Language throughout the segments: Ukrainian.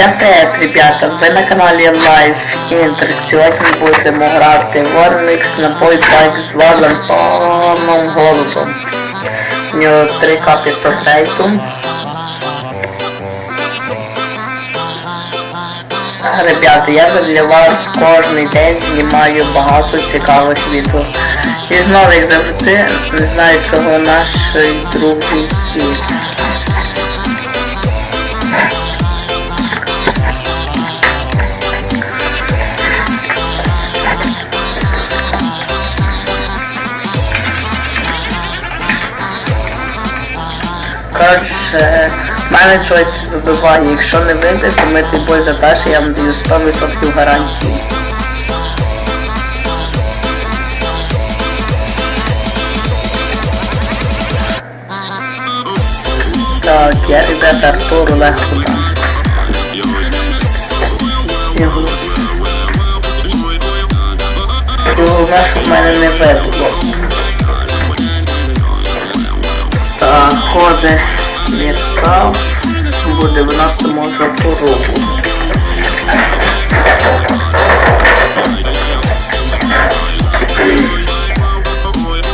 Всем привет, ребята! Ви на каналі Life Inter. Сьогодні будемо грати в Warmix на Boybike з Влазом Паном Голубом. У нього 3К 500 рейту. Ребята, я для вас кожен день знімаю багато цікавих відео. І знову, як завжди, не знаю, чого наш другий хід. Коротше, в мене щось вибиває. Якщо не вийде, то ми той бой за я вам даю 100% гарантії. Так, я, ребята, Артуру легко дам. Його. Головне, в мене не вибило. Так, коди мірсав буде виносити може ту руку.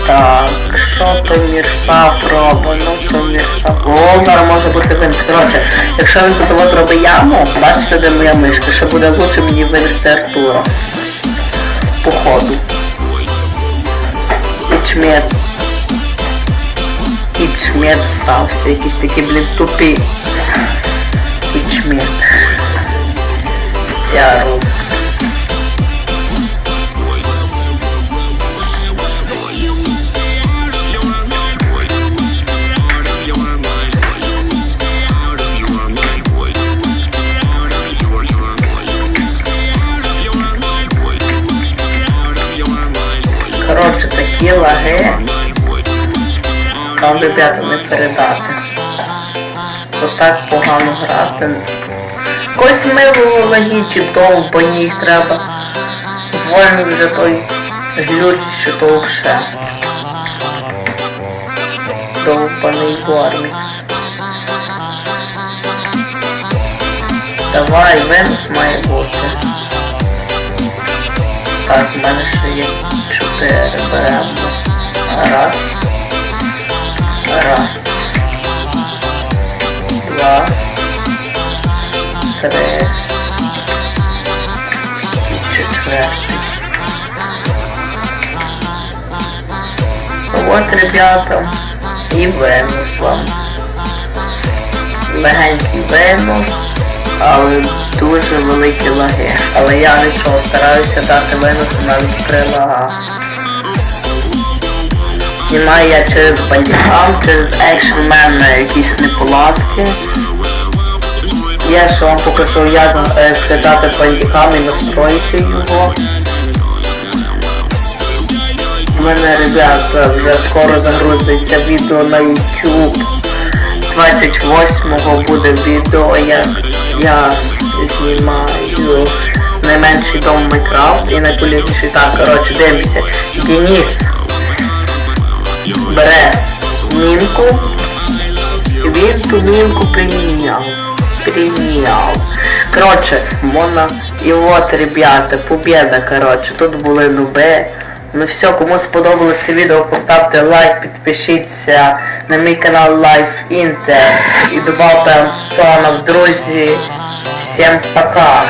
Так, що то мірсав робить? Ну то мірсав. Зараз може бути винес. Коротше, якщо він тут от робить яму, бачите, де моя мишка, ще буде лучше мені винести Артура. Походу. Ічмет. Ічмет стався, якийсь такий, блін, тупий. Ічмет. Я роб. Коротше, такі лаги. Там, ребята, не передати. То так погано грати. Якось милого лагі чи довбані їх треба. Вольний вже той глюч, що то все. Довбаний вормік. Давай, винос має бути. Так, в мене ще є чотири беремо. Раз. І четвертий. От, ребята, і винос вам. Легенький винос, але дуже великі лаги. Але я нічого стараюся дати виносу навіть при лагах. Знімаю я через бандікам, через Man на якісь неполадки. Я ще вам покажу, як е, скачати бандікам і настроїти його. У мене, ребята, вже скоро загрузиться відео на YouTube. 28-го буде відео, як я знімаю найменший дом Майнкрафт і найполітніший так, коротше, дивимося. Денис бере мінку, він ту мінку приміняв. Приміняв. Короче, мона. І от, ребята, побіда, короче. тут були нуби. Ну все, кому сподобалось це відео, поставте лайк, підпишіться на мій канал Life Inter і добавте Антона в друзі. Всем пока!